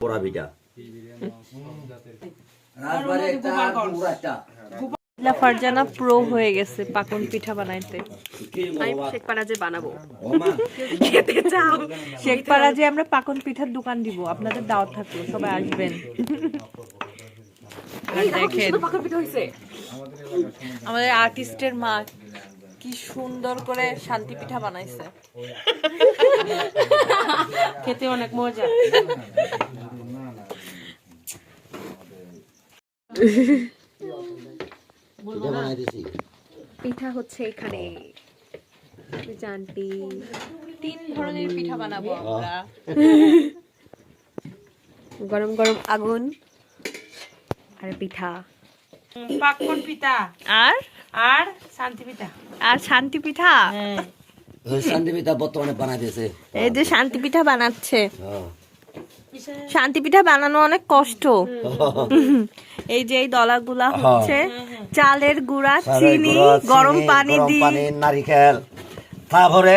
পোড়া পিঠা ফারজানা প্রো হয়ে গেছে পাকন পিঠা বানাইতে। বানাবো। খেতে চাও? শেখপাড়া যে আমরা পাকন পিঠার দোকান দিব আপনাদের দাওয়াত থাকল সবাই আসবেন। দেখেন আমাদের আর্টিস্টের মা কি সুন্দর করে শান্তি পিঠা বানাইছে। খেতে অনেক মজা। পিঠা হচ্ছে এখানে। জানটি তিন ধরনের পিঠা বানাবো আমরা। গরম গরম আগুন। আর পিঠা। পাকন পিঠা। আর? আর শান্তি পিঠা। আর শান্তি পিঠা? শান্তি পিঠা বর্তমানে বানাই দিয়েছে। এই যে শান্তি পিঠা বানাচ্ছে। হ্যাঁ। শান্তি পিঠা বানানো অনেক কষ্ট। এই যে এই দলাগুলা হচ্ছে চালের গুঁড়া চিনি গরম পানি দিয়ে। নারিকেল। তারপরে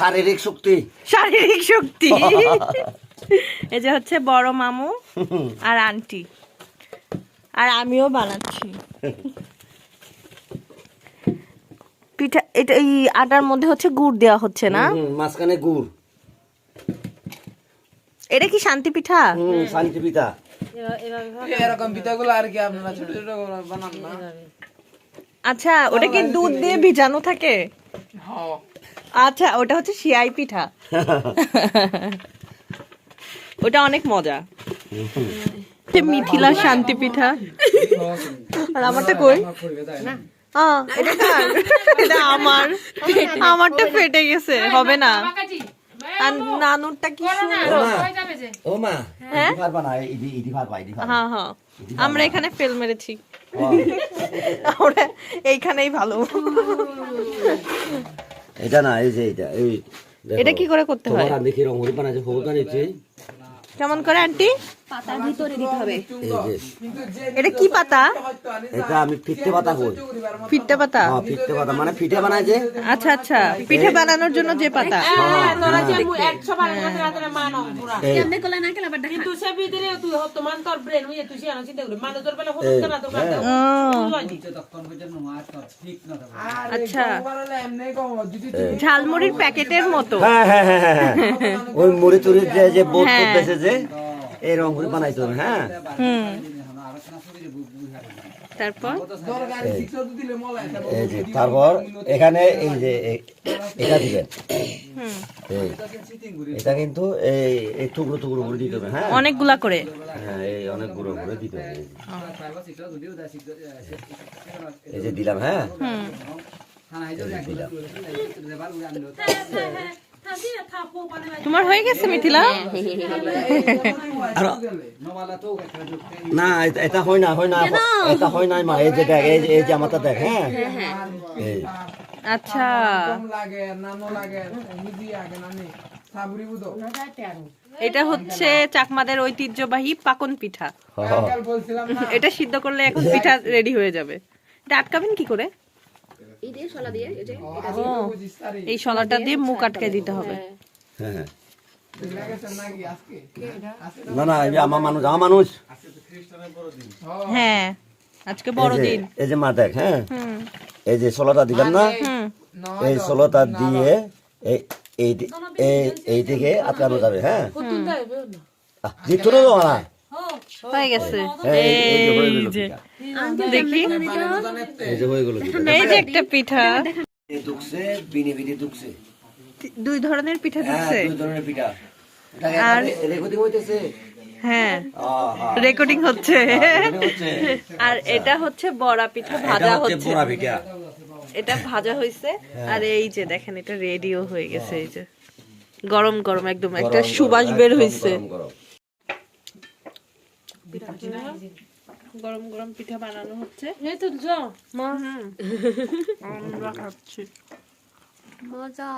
শারীরিক শক্তি। শারীরিক শক্তি। এই যে হচ্ছে বড় মামু আর আন্টি। আর আমিও বানাচ্ছি পিঠা এটা এই আটার মধ্যে হচ্ছে গুড় দেওয়া হচ্ছে না? মাঝখানে গুড়। এটা কি শান্তি পিঠা? হুম, শান্তি পিঠা। এরকম পিঠাগুলো আর কি আপনারা ছোট ছোট বানান না। আচ্ছা ওটা কি দুধ দিয়ে ভিজানো থাকে? হ্যাঁ। আচ্ছা ওটা হচ্ছে সিআই পিঠা। ওটা অনেক মজা। মিথিলা শান্তি পিঠা। আর আমারটা কই? আহ, এটা আমার। আমারটা ফেটে গেছে হবে না। আর নানুরটা কি ও মা পারবা না ইডি ইডি পারবা হ্যাঁ হ্যাঁ। আমরা এখানে ফেল মেরেছি। আমরা এইখানেই ভালো। এটা না এই যে এটা এই এটা কি করে করতে হয়? তোমার দেখি কেমন করে আন্টি? পাতার ভিতরে দিতে হবে। এটা কি পাতা? এটা আমি ফিটতে পাতা কই পাতা? হ্যাঁ ফিটতে পাতা। মানে ফিটে বানাইছে আচ্ছা আচ্ছা। পিঠে বানানোর জন্য যে পাতা? তোরা যে মু একশো বার কথা রাতে মানো পুরা। এই কেমনে করলে না কেলা বাড্ডা কিন্তু সে ভিতরে তুই হত মান তোর ব্রেন হইয়ে তুই সিয়ানো চিন্তা করি মানে তোর বেলা হতো না তোর বেলা ও, আর আচ্ছা। বানালে এমনি কম যদি ঝালমুড়ির প্যাকেটের মতো। হ্যাঁ হ্যাঁ হ্যাঁ হ্যাঁ, হ্যাঁ। ওই মুড়ি টুড়ি যে যে বোট করতেছে যে? এই বানাইতো হ্যাঁ? তারপর? তো দিলে মলাই এই যে তারপর এখানে এই যে এটা দিবেন। এটা কিন্তু এই এই টুকরো টুকরো করে দিতে হবে হ্যাঁ? অনেকগুলা করে। হ্যাঁ এই অনেক গুঁড়ো করে দিতে হবে এই যে। দিলাম হ্যাঁ? দিলাম। তোমার হয়ে গেছে মিথিলা? না এটা- হয় না হয় না এটা হয় নাই মা এই যে দেখ এই যে আমারটা দেখ হ্যাঁ? আচ্ছা। এটা হচ্ছে চাকমাদের ঐতিহ্যবাহী পাকন পিঠা। হ্যাঁ। না এটা সিদ্ধ করলে এখন পিঠা রেডি হয়ে যাবে। এটা আটকাবেন কি করে? এই দিয়ে শলা দিয়ে এই যে এই শলাটা দিয়ে মুখ আটকে দিতে হবে। হ্যাঁ। হ্যাঁ। আজকে না না এই আমার মানুষ আমার মানুষ। হ্যাঁ আজকে এই বড় দিন এই যে মা দেখ হ্যাঁ। এই যে ষোলোটা দিলাম না এই ষোলোটা দিয়ে এই এই এই দিকে আটকানো যাবে হ্যাঁ। জিততো না হয়ে গেছে। এই- এই যে হয়ে এই গেল যে। পিঠা। দেখি। এই যে হয়ে গেল পিঠা। এই যে একটা পিঠা। দুই ধরনের পিঠা হ্যাঁ দিচ্ছে দুই ধরনের পিঠা। আর- রেকর্ডিং হ্যাঁ। হ্যাঁ। রেকর্ডিং হচ্ছে। আর এটা হচ্ছে বড়া পিঠা ভাজা হচ্ছে এটা ভাজা হয়েছে আর এই যে দেখেন এটা রেডিও হয়ে গেছে এই যে। গরম গরম একদম। একটা সুবাস বের হয়েছে গরম, গরম। গরম গরম পিঠা বানানো হচ্ছে। এই তো মা। আমরা খাচ্ছি। মজা।